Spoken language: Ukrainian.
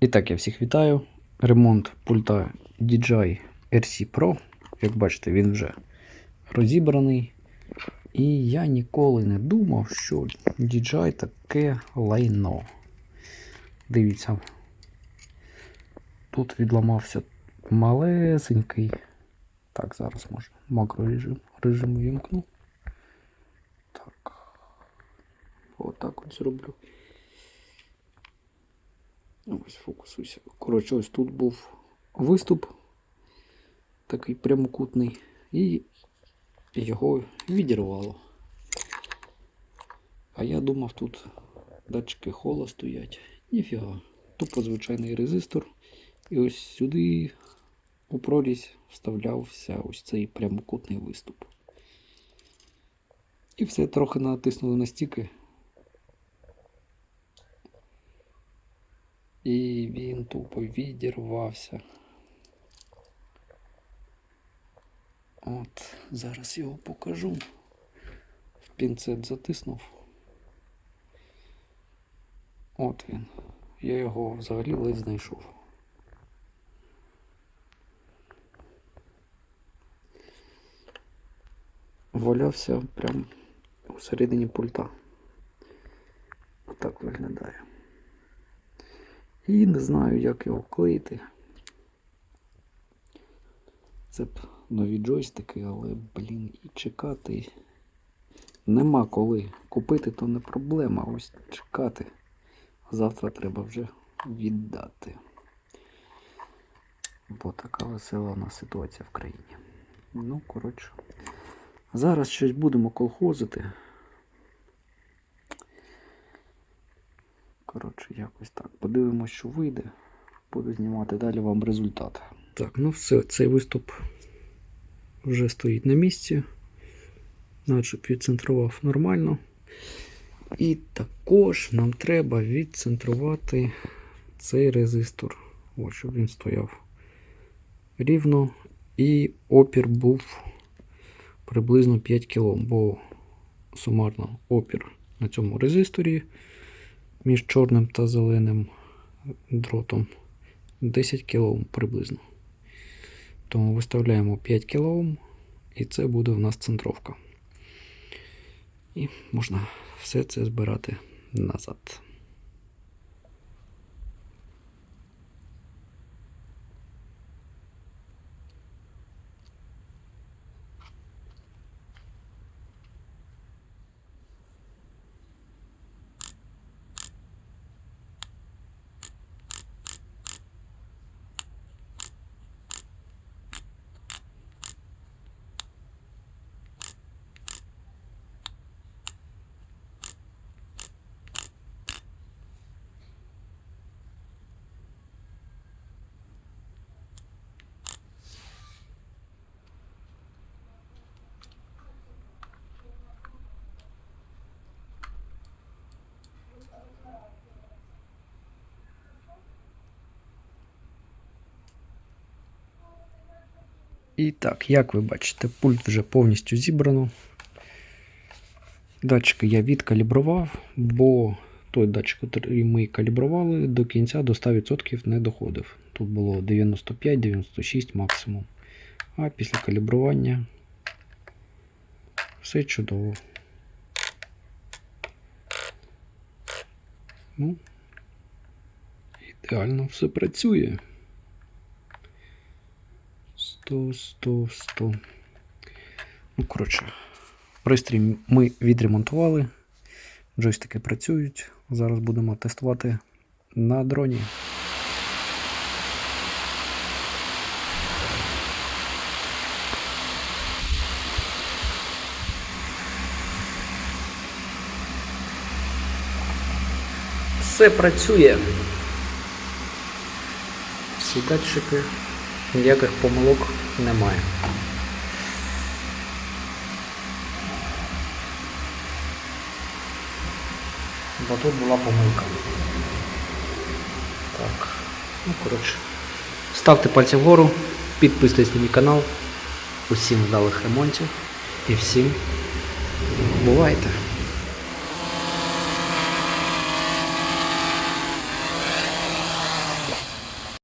І так, я всіх вітаю. Ремонт пульта DJI RC Pro. Як бачите, він вже розібраний. І я ніколи не думав, що DJI таке лайно. Дивіться. Тут відламався малесенький. Так, зараз може макрорежим режим вімкну. Так. Отак от зроблю. Ну, Ось фокусуйся. Коротше, ось тут був виступ такий прямокутний, і його відірвало. А я думав, тут датчики хола стоять. Ніфіга. Тупо звичайний резистор. І ось сюди у прорізь вставлявся ось цей прямокутний виступ. І все трохи натиснули на стіки. І він тупо відірвався. От, зараз його покажу. В пінцет затиснув. От він. Я його взагалі ледь знайшов. Валявся прямо у середині пульта. Отак виглядає. І не знаю, як його клеїти. Це б нові джойстики, але, блін, і чекати. Нема коли. Купити то не проблема, ось чекати. Завтра треба вже віддати. Бо така весела у нас ситуація в країні. Ну, коротше. Зараз щось будемо колхозити. Коротше, якось так. Подивимось, що вийде. Буду знімати далі вам результат. Так, ну все, цей виступ вже стоїть на місці. Наче відцентрував нормально. І також нам треба відцентрувати цей резистор. Ось, щоб він стояв рівно. І опір був приблизно 5 кОм, бо сумарно опір на цьому резисторі між чорним та зеленим дротом 10 кОм приблизно. Тому виставляємо 5 кОм і це буде в нас центровка. І можна все це збирати назад. І так, як ви бачите, пульт вже повністю зібрано. Датчики я відкалібрував, бо той датчик, який ми калібрували, до кінця до 100% не доходив. Тут було 95-96 максимум. А після калібрування все чудово. Ну, ідеально все працює. 100, 100, 100. Ну, коротше, пристрій ми відремонтували. Джойстики працюють. Зараз будемо тестувати на дроні. Все працює. Всі ніяких помилок немає. Бо тут була помилка. Так, ну коротше. Ставте пальці вгору, підписуйтесь на мій канал. Усім вдалих ремонтів і всім бувайте!